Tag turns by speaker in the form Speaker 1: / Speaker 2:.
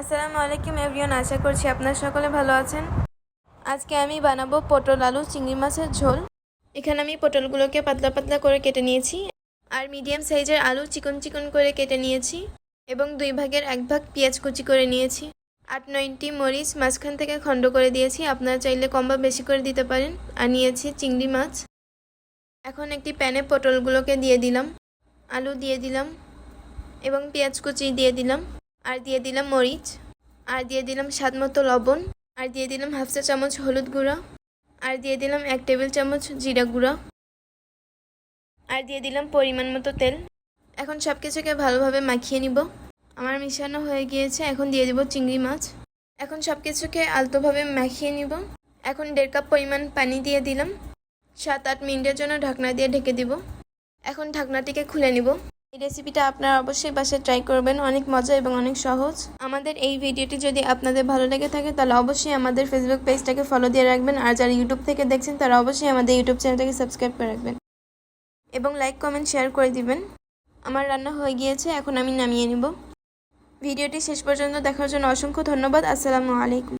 Speaker 1: আসসালামু আলাইকুম এভরিওয়ান, আশা করছি আপনারা সকলে ভালো আছেন। আজকে আমি বানাবো পটল আলু চিংড়ি মাছের ঝোল। এখানে আমি পটলগুলোকে পাতলা পাতলা করে কেটে নিয়েছি আর মিডিয়াম সাইজের আলু চিকন চিকন করে কেটে নিয়েছি এবং দুই ভাগের এক ভাগ পেঁয়াজ কুচি করে নিয়েছি। আট নয়টি মরিচ মাঝখান থেকে খণ্ড করে দিয়েছি, আপনারা চাইলে কম বা বেশি করে দিতে পারেন। আর নিয়েছি চিংড়ি মাছ। এখন একটি প্যানে পটলগুলোকে দিয়ে দিলাম। আলু দিয়ে দিলাম এবং পেঁয়াজ কুচি দিয়ে দিলাম। আর দিয়ে দিলাম মরিচ, আর দিয়ে দিলাম স্বাদ মতো লবণ, আর দিয়ে দিলাম হাফ চা চামচ হলুদ গুঁড়া, আর দিয়ে দিলাম এক টেবিল চামচ জিরা গুঁড়া, আর দিয়ে দিলাম পরিমাণ মতো তেল। এখন সব কিছুকে ভালোভাবে মাখিয়ে নিব। আমার মিশানো হয়ে গিয়েছে, এখন দিয়ে দিব চিংড়ি মাছ। এখন সব কিছুকে আলতোভাবে মাখিয়ে নিব। এখন দেড় কাপ পরিমাণ পানি দিয়ে দিলাম। সাত আট মিনিটের জন্য ঢাকনা দিয়ে ঢেকে দিব। এখন ঢাকনাটিকে খুলে নিব। এই রেসিপিটা আপনারা অবশ্যই বাসায় ট্রাই করবেন। অনেক মজা এবং অনেক সহজ। আমাদের এই ভিডিওটি যদি আপনাদের ভালো লেগে থাকে, তাহলে অবশ্যই আমাদের ফেসবুক পেজটাকে ফলো দিয়ে রাখবেন। আর যারা ইউটিউব থেকে দেখছেন, তারা অবশ্যই আমাদের ইউটিউব চ্যানেলটাকে সাবস্ক্রাইব করে রাখবেন। এবং লাইক কমেন্ট শেয়ার করে দিবেন। আমার রান্না হয়ে গিয়েছে, এখন আমি নামিয়ে নিব। ভিডিওটি শেষ পর্যন্ত দেখার জন্য অসংখ্য ধন্যবাদ। আসসালামু আলাইকুম।